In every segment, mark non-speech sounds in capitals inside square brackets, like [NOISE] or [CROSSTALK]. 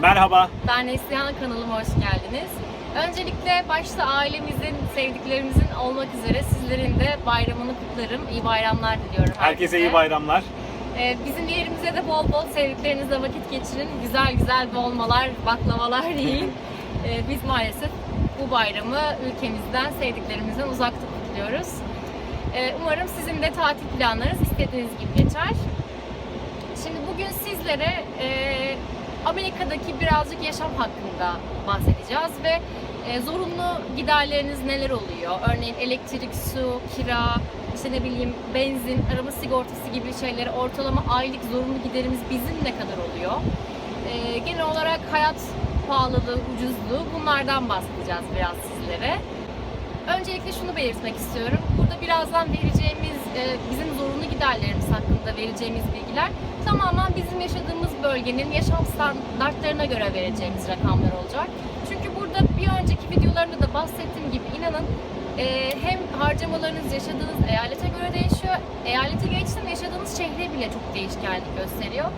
Merhaba, ben Neslihan kanalıma hoş geldiniz. Öncelikle başta ailemizin, sevdiklerimizin olmak üzere sizlerin de bayramını kutlarım. İyi bayramlar diliyorum Herkese iyi bayramlar. Ee, bizim yerimize de bol bol sevdiklerinizle vakit geçirin. Güzel güzel dolmalar, baklavalar [LAUGHS] yiyin. Ee, biz maalesef bu bayramı ülkemizden, sevdiklerimizden uzakta kutluyoruz. Ee, umarım sizin de tatil planlarınız istediğiniz gibi geçer. Şimdi bugün sizlere e, Amerika'daki birazcık yaşam hakkında bahsedeceğiz ve e, zorunlu giderleriniz neler oluyor? Örneğin elektrik, su, kira, işte ne bileyim benzin, araba sigortası gibi şeyleri ortalama aylık zorunlu giderimiz bizim ne kadar oluyor? E, genel olarak hayat pahalılığı, ucuzluğu bunlardan bahsedeceğiz biraz sizlere. Öncelikle şunu belirtmek istiyorum. Burada birazdan vereceğimiz, e, bizim zorunlu giderlerimiz hakkında vereceğimiz bilgiler tamamen bizim yaşadığımız bölgenin yaşam standartlarına göre vereceğimiz rakamlar olacak. Çünkü burada bir önceki videolarımda da bahsettiğim gibi inanın e, hem harcamalarınız yaşadığınız eyalete göre değişiyor. Eyalete geçtim yaşadığınız şehre bile çok değişkenlik gösteriyor.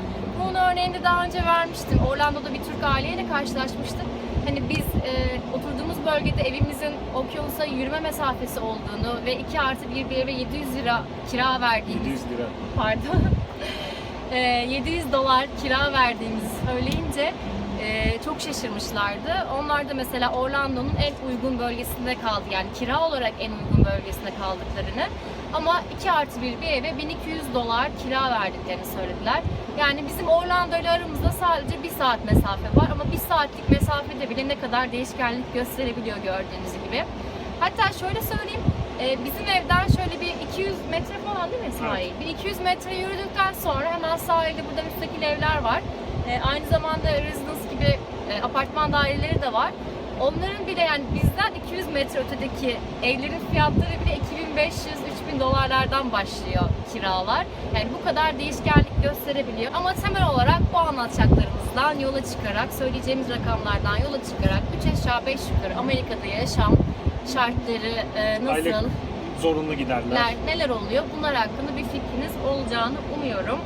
Bunun örneğini daha önce vermiştim. Orlando'da bir Türk aileyle karşılaşmıştık. Hani biz e, oturduğumuz bölgede evimizin okyanusa yürüme mesafesi olduğunu ve 2 artı 1 bir eve 700 lira kira verdiğimiz 700 lira. pardon [LAUGHS] 700 dolar kira verdiğimizi söyleyince e, çok şaşırmışlardı. Onlar da mesela Orlando'nun en uygun bölgesinde kaldı. Yani kira olarak en uygun bölgesinde kaldıklarını. Ama 2 artı 1 bir eve 1200 dolar kira verdiklerini söylediler. Yani bizim Orlando ile aramızda sadece bir saat mesafe var ama bir saatlik mesafede bile ne kadar değişkenlik gösterebiliyor gördüğünüz gibi. Hatta şöyle söyleyeyim, e, bizim evden şöyle bir 200 metre falan değil mi İsmail? Bir 200 metre yürüdükten sonra hemen sahilde burada müstakil evler var. E, aynı zamanda residence gibi e, apartman daireleri de var. Onların bile yani bizden 200 metre ötedeki evlerin fiyatları bile 2500-3000 dolarlardan başlıyor kiralar. Yani bu kadar değişkenlik gösterebiliyor. Ama temel olarak bu anlatacaklarımızdan yola çıkarak, söyleyeceğimiz rakamlardan yola çıkarak 3 aşağı 5 yukarı Amerika'da yaşam şartları e, nasıl, Aylık zorunlu giderler. neler, oluyor bunlar hakkında bir fikriniz olacağını umuyorum.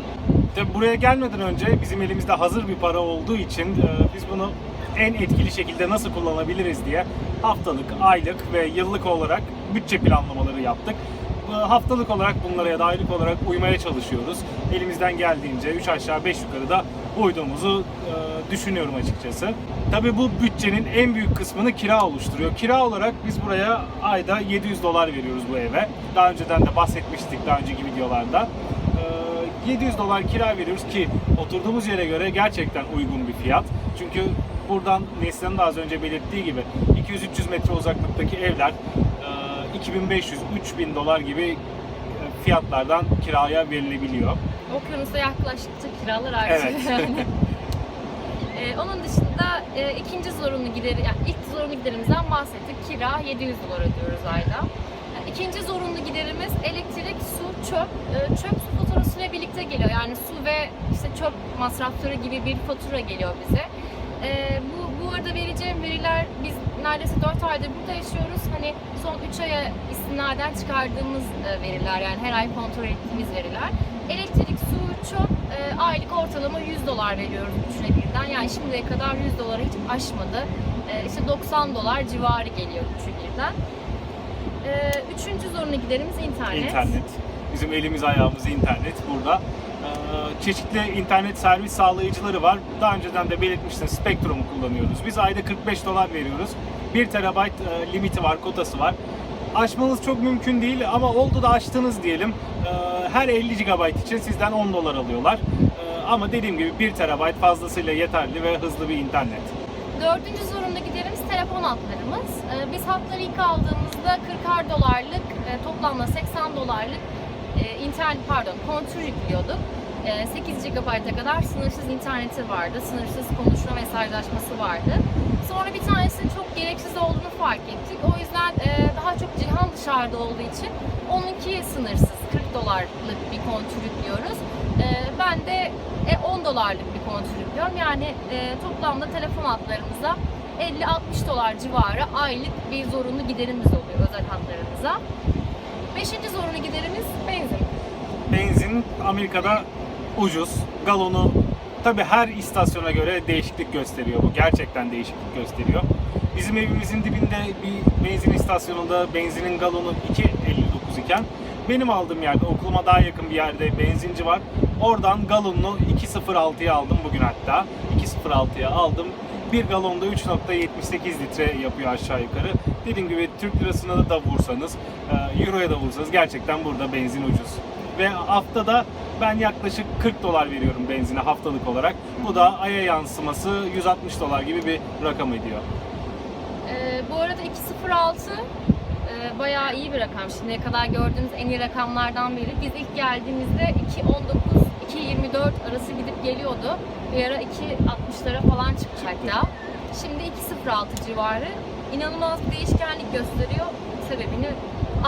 Tabii buraya gelmeden önce bizim elimizde hazır bir para olduğu için e, biz bunu en etkili şekilde nasıl kullanabiliriz diye haftalık, aylık ve yıllık olarak bütçe planlamaları yaptık. E, Haftalık olarak bunlara ya da aylık olarak uymaya çalışıyoruz. Elimizden geldiğince 3 aşağı 5 yukarı da uyduğumuzu e, düşünüyorum açıkçası. Tabii bu bütçenin en büyük kısmını kira oluşturuyor. Kira olarak biz buraya ayda 700 dolar veriyoruz bu eve. Daha önceden de bahsetmiştik daha önceki videolarda. Ee, 700 dolar kira veriyoruz ki oturduğumuz yere göre gerçekten uygun bir fiyat. Çünkü buradan Neslihan'ın da az önce belirttiği gibi 200-300 metre uzaklıktaki evler e, 2500-3000 dolar gibi e, fiyatlardan kiraya verilebiliyor. Okyanusa yaklaştıkça kiralar artıyor Evet. [LAUGHS] yani. Ee, onun dışında e, ikinci zorunlu gideri, yani ilk zorunlu giderimizden bahsettik. Kira 700 dolar ödüyoruz ayda. Yani ikinci zorunlu giderimiz elektrik, su, çöp. Ee, çöp su faturasıyla birlikte geliyor. Yani su ve işte çöp masrafları gibi bir fatura geliyor bize. Ee, bu, bu arada vereceğim veriler biz neredeyse 4 aydır burada yaşıyoruz. Hani son 3 aya istinaden çıkardığımız e, veriler yani her ay kontrol ettiğimiz veriler. Elektrik, su, çöp e, aylık ortalama 100 dolar veriyoruz üçüne birden. Yani şimdiye kadar 100 doları hiç aşmadı. E, işte 90 dolar civarı geliyor üçü birden. E, üçüncü zorunlu giderimiz internet. İnternet. Bizim elimiz ayağımız internet burada. Ee, Çeşitli internet servis sağlayıcıları var. Daha önceden de belirtmiştim Spectrum'u kullanıyoruz. Biz ayda 45 dolar veriyoruz. 1 terabayt e, limiti var, kotası var. Aşmanız çok mümkün değil ama oldu da aştınız diyelim. Ee, Her 50 GB için sizden 10 dolar alıyorlar. Ee, Ama dediğim gibi 1 terabayt fazlasıyla yeterli ve hızlı bir internet. Dördüncü zorunlu giderimiz telefon hatlarımız. Biz hatları ilk aldığımızda 40'ar dolarlık, e, toplamda 80 dolarlık e, internet pardon kontür yüklüyorduk. E, 8 GB'a kadar sınırsız interneti vardı, sınırsız konuşma mesajlaşması vardı. Sonra bir tanesinin çok gereksiz olduğunu fark ettik. O yüzden e, daha çok cihan dışarıda olduğu için onunki sınırsız 40 dolarlık bir kontür yüklüyoruz. E, Ben de e, 10 dolarlık bir kontür yüklüyorum. Yani e, toplamda telefon hatlarımıza 50-60 dolar civarı aylık bir zorunlu giderimiz oluyor özel hatlarımıza. Beşinci zorunlu giderimiz benzin. Benzin Amerika'da ucuz. Galonu Tabi her istasyona göre değişiklik gösteriyor bu. Gerçekten değişiklik gösteriyor. Bizim evimizin dibinde bir benzin istasyonunda benzinin galonu 2.59 iken benim aldığım yerde okuluma daha yakın bir yerde benzinci var. Oradan galonunu 2.06'ya aldım bugün hatta. 2.06'ya aldım. Bir galonda 3.78 litre yapıyor aşağı yukarı. Dediğim gibi Türk lirasına da vursanız, e, Euro'ya da vursanız gerçekten burada benzin ucuz. Ve haftada ben yaklaşık 40 dolar veriyorum benzine haftalık olarak. Bu da aya yansıması 160 dolar gibi bir rakam ediyor. Ee, bu arada 206 e, bayağı iyi bir rakam. Şimdiye kadar gördüğünüz en iyi rakamlardan biri. Biz ilk geldiğimizde 2.19 2.24 arası gidip geliyordu. Bir ara 2.60'lara falan çıktı hatta. Şimdi 2.06 civarı. İnanılmaz bir değişkenlik gösteriyor. Sebebini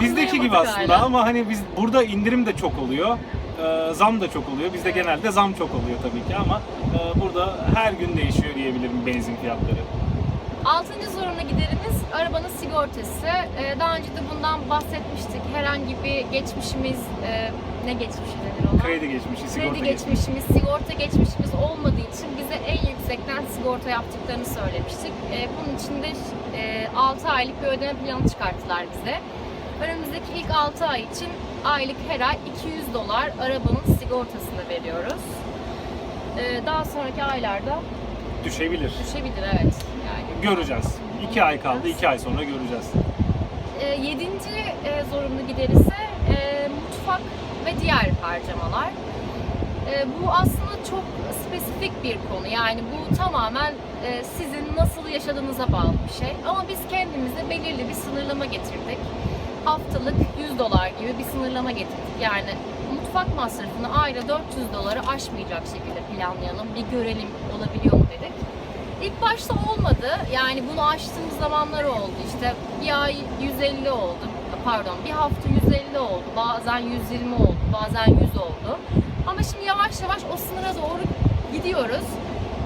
Bizdeki gibi aslında hala. ama hani biz burada indirim de çok oluyor. E, zam da çok oluyor. Bizde genelde zam çok oluyor tabii ki ama e, burada her gün değişiyor diyebilirim benzin fiyatları. Altıncı zorunlu giderimiz arabanın sigortası. Ee, daha önce de bundan bahsetmiştik. Herhangi bir geçmişimiz, e, ne geçmişi denir ona? Kredi geçmişi, sigorta Kredi geçmişi. geçmişimiz, sigorta geçmişimiz olmadığı için bize en yüksekten sigorta yaptıklarını söylemiştik. Bunun için de e, 6 aylık bir ödeme planı çıkarttılar bize. Önümüzdeki ilk 6 ay için aylık her ay 200 dolar arabanın sigortasını veriyoruz. Ee, daha sonraki aylarda Düşebilir. düşebilir evet. Yani Göreceğiz. 2 ay kaldı. 2 ay sonra göreceğiz. E, yedinci e, zorunlu gider ise e, mutfak ve diğer harcamalar. E, bu aslında çok spesifik bir konu. Yani bu tamamen e, sizin nasıl yaşadığınıza bağlı bir şey. Ama biz kendimize belirli bir sınırlama getirdik. Haftalık 100 dolar gibi bir sınırlama getirdik. Yani mutfak masrafını ayda 400 doları aşmayacak şekilde planlayalım. Bir görelim olabiliyor mu dedik. İlk başta olmadı. Yani bunu aştığımız zamanlar oldu. İşte bir ay 150 oldu. Pardon bir hafta 150 oldu. Bazen 120 oldu. Bazen 100 oldu. Ama şimdi yavaş yavaş o sınıra doğru gidiyoruz.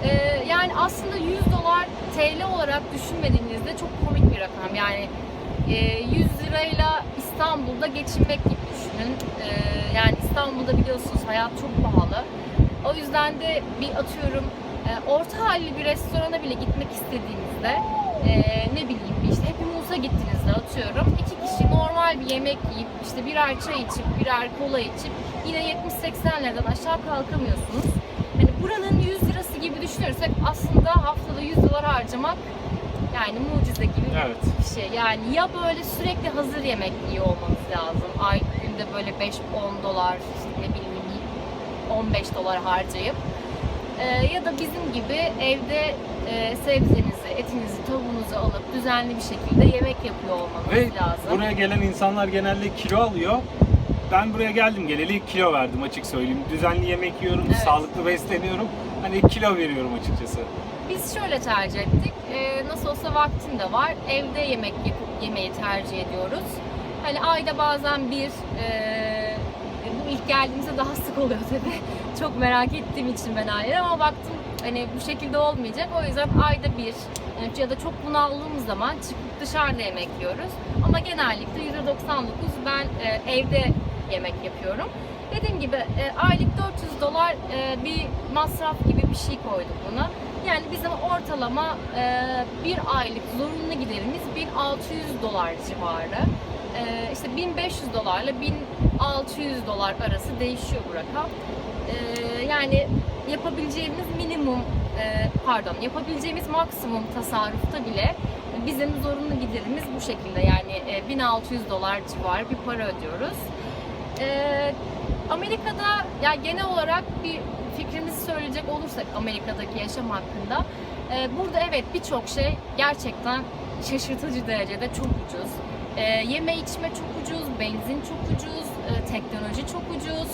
Ee, yani aslında 100 dolar TL olarak düşünmediğinizde çok komik bir rakam. Yani 100 lirayla İstanbul'da geçinmek gibi düşünün. Ee, yani İstanbul'da biliyorsunuz hayat çok pahalı. O yüzden de bir atıyorum e, orta halli bir restorana bile gitmek istediğinizde e, ne bileyim işte Moose'a gittiğinizde atıyorum iki kişi normal bir yemek yiyip işte birer çay içip birer kola içip yine 70-80 liradan aşağı kalkamıyorsunuz. Hani buranın 100 lirası gibi düşünürsek aslında haftada 100 dolar harcamak yani mucize gibi Evet. bir şey. Yani ya böyle sürekli hazır yemek yiyor olmanız lazım. Ay günde böyle 5-10 dolar işte ne bileyim 15 dolar harcayıp ee, ya da bizim gibi evde e, sebzenizi, etinizi, tavuğunuzu alıp düzenli bir şekilde yemek yapıyor olmanız Ve lazım. buraya gelen insanlar genelde kilo alıyor. Ben buraya geldim geleli kilo verdim açık söyleyeyim. Düzenli yemek yiyorum, Evet. sağlıklı besleniyorum. Hani kilo veriyorum açıkçası. Biz şöyle tercih ettik. Ee, nasıl olsa vaktim de var. Evde yemek yapıp yemeği tercih ediyoruz. Hani ayda bazen bir, e, bu ilk geldiğimizde daha sık oluyor tabii. [LAUGHS] Çok merak ettiğim için ben aileler ama baktım hani bu şekilde olmayacak. O yüzden ayda bir e, ya da çok bunaldığımız zaman çıkıp dışarıda yemek yiyoruz. Ama genellikle %99 ben e, evde yemek yapıyorum. Dediğim gibi e, aylık 400 dolar e, bir masraf gibi bir şey koyduk buna. Yani bizim ortalama e, bir aylık zorunlu giderimiz 1600 dolar civarı. E, işte 1500 dolarla 1600 dolar arası değişiyor bu rakam. E, yani yapabileceğimiz minimum e, pardon yapabileceğimiz maksimum tasarrufta bile bizim zorunlu giderimiz bu şekilde yani e, 1600 dolar civarı bir para ödüyoruz. E, Amerika'da ya genel olarak bir fikrimizi söyleyecek olursak Amerika'daki yaşam hakkında e, burada evet birçok şey gerçekten şaşırtıcı derecede çok ucuz. E, yeme içme çok ucuz, benzin çok ucuz, e, teknoloji çok ucuz.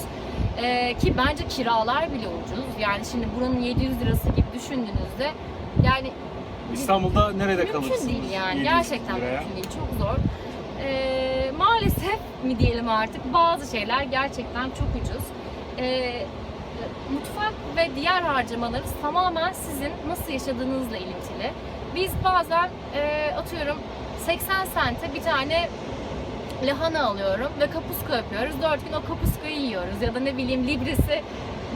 E, ki bence kiralar bile ucuz. Yani şimdi buranın 700 lirası gibi düşündüğünüzde yani İstanbul'da nerede mümkün kalırsınız? değil yani 700 gerçekten liraya? mümkün değil çok zor. Ee, maalesef mi diyelim artık bazı şeyler gerçekten çok ucuz. Ee, mutfak ve diğer harcamaları tamamen sizin nasıl yaşadığınızla ilintili. Biz bazen e, atıyorum 80 sente bir tane lahana alıyorum ve kapuska yapıyoruz. 4 gün o kapuskayı yiyoruz ya da ne bileyim libresi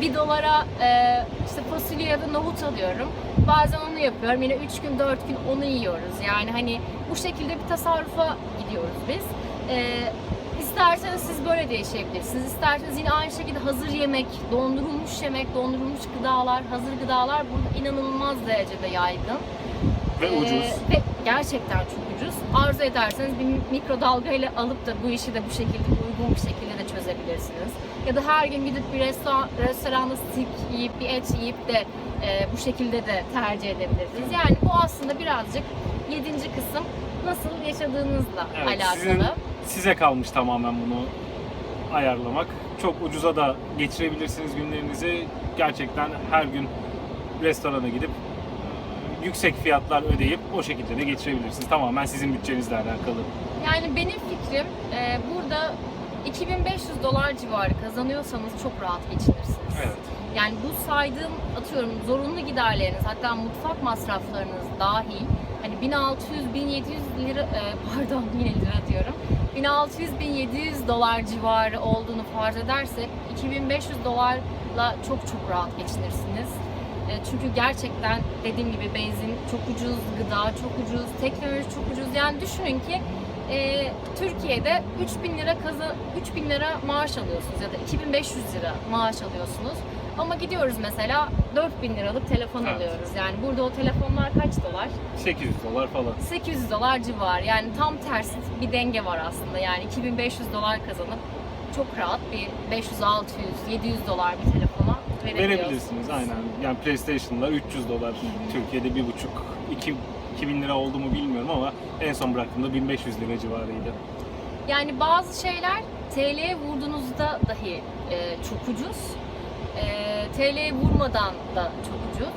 1 dolara e, işte fasulye ya da nohut alıyorum. Bazen onu yapıyorum. Yine 3 gün 4 gün onu yiyoruz. Yani hani bu şekilde bir tasarrufa gidiyoruz biz. E, isterseniz siz böyle de yaşayabilirsiniz. İsterseniz yine aynı şekilde hazır yemek, dondurulmuş yemek, dondurulmuş gıdalar, hazır gıdalar burada inanılmaz derecede yaygın. Ve Ee, ucuz. Ve gerçekten çok ucuz. Arzu ederseniz bir mikrodalga ile alıp da bu işi de bu şekilde uygun bir şekilde de çözebilirsiniz. Ya da her gün gidip bir restoran, restoranda steak yiyip bir et yiyip de e, bu şekilde de tercih edebilirsiniz. Yani bu aslında birazcık yedinci kısım nasıl yaşadığınızla Evet, alakalı. sizin, size kalmış tamamen bunu ayarlamak. Çok ucuza da geçirebilirsiniz günlerinizi. Gerçekten her gün restorana gidip e, yüksek fiyatlar ödeyip o şekilde de geçirebilirsiniz. Tamamen sizin bütçenizle alakalı. Yani benim fikrim e, burada 2500 dolar civarı kazanıyorsanız çok rahat geçinirsiniz. Evet. Yani bu saydığım atıyorum zorunlu giderleriniz hatta mutfak masraflarınız dahil hani 1600-1700 lira e, [LAUGHS] pardon yine lira diyorum 1600-1700 dolar civarı olduğunu farz edersek 2500 dolarla çok çok rahat geçinirsiniz. E, Çünkü gerçekten dediğim gibi benzin çok ucuz, gıda çok ucuz, teknoloji çok ucuz. Yani düşünün ki e, Türkiye'de 3000 lira kazı 3000 lira maaş alıyorsunuz ya da 2500 lira maaş alıyorsunuz. Ama gidiyoruz mesela 4000 liralık telefon Evet. alıyoruz. Yani burada o telefonlar kaç dolar? 800 dolar falan. 800 dolar civarı. Yani tam tersi bir denge var aslında. Yani 2500 dolar kazanıp çok rahat bir 500, 600, 700 dolar bir telefona verebiliyorsunuz. Verebilirsiniz aynen. Yani PlayStation'lar 300 dolar. Türkiye'de 1,5 2 2000 lira oldu mu bilmiyorum ama en son bıraktığımda 1500 lira civarıydı. Yani bazı şeyler TL'ye vurduğunuzda dahi e, çok ucuz. E, TL'ye vurmadan da çok ucuz.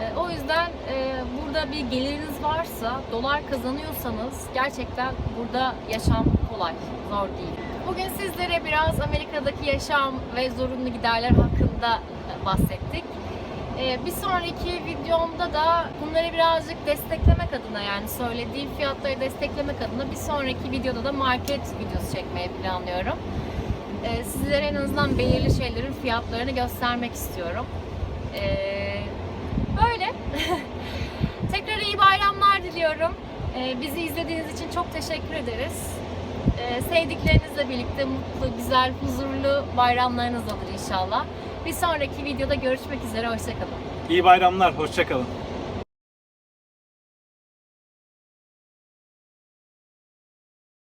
E, o yüzden e, burada bir geliriniz varsa, dolar kazanıyorsanız gerçekten burada yaşam kolay, zor değil. Bugün sizlere biraz Amerika'daki yaşam ve zorunlu giderler hakkında bahsettik. Ee, bir sonraki videomda da bunları birazcık desteklemek adına yani söylediğim fiyatları desteklemek adına bir sonraki videoda da market videosu çekmeyi planlıyorum. Ee, sizlere en azından belirli şeylerin fiyatlarını göstermek istiyorum. Ee, böyle. [LAUGHS] Tekrar iyi bayramlar diliyorum. Ee, bizi izlediğiniz için çok teşekkür ederiz. Ee, sevdiklerinizle birlikte mutlu, güzel, huzurlu bayramlarınız olur inşallah. Bir sonraki videoda görüşmek üzere. Hoşçakalın. İyi bayramlar, hoşçakalın.